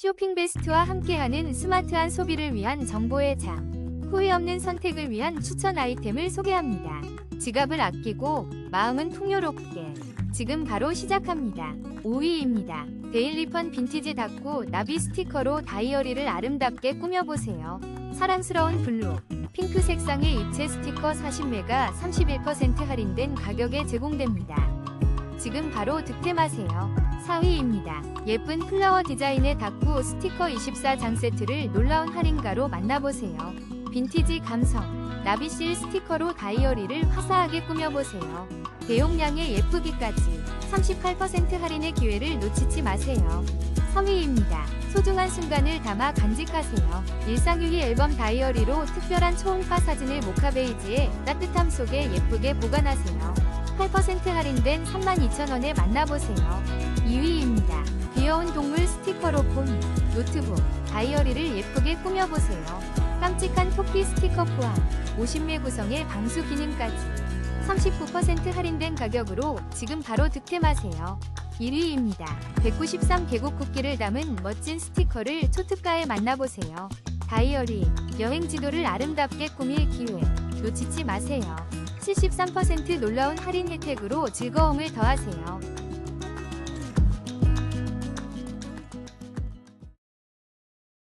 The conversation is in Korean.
쇼핑 베스트와 함께하는 스마트한 소비를 위한 정보의 장. 후회 없는 선택을 위한 추천 아이템을 소개합니다. 지갑을 아끼고 마음은 풍요롭게. 지금 바로 시작합니다. 5위입니다. 데일리펀 빈티지 닫고 나비 스티커로 다이어리를 아름답게 꾸며보세요. 사랑스러운 블루, 핑크 색상의 입체 스티커 40매가 31% 할인된 가격에 제공됩니다. 지금 바로 득템하세요. 4위입니다. 예쁜 플라워 디자인의 다꾸 스티커 24장 세트를 놀라운 할인가로 만나보세요. 빈티지 감성, 나비실 스티커로 다이어리를 화사하게 꾸며보세요. 대용량의 예쁘기까지 38% 할인의 기회를 놓치지 마세요. 3위입니다. 소중한 순간을 담아 간직하세요. 일상유희 앨범 다이어리로 특별한 초음파 사진을 모카 베이지에 따뜻함 속에 예쁘게 보관하세요. 8% 할인된 32,000원에 만나보세요. 2위입니다. 귀여운 동물 스티커로 폰, 노트북, 다이어리를 예쁘게 꾸며보세요. 깜찍한 토끼 스티커 포함 50매 구성의 방수 기능까지 39% 할인된 가격으로 지금 바로 득템하세요. 1위입니다. 193개국 국기를 담은 멋진 스티커를 초특가에 만나보세요. 다이어리, 여행 지도를 아름답게 꾸밀 기회 놓치지 마세요. 73% 놀라운 할인 혜택으로 즐거움을 더하세요.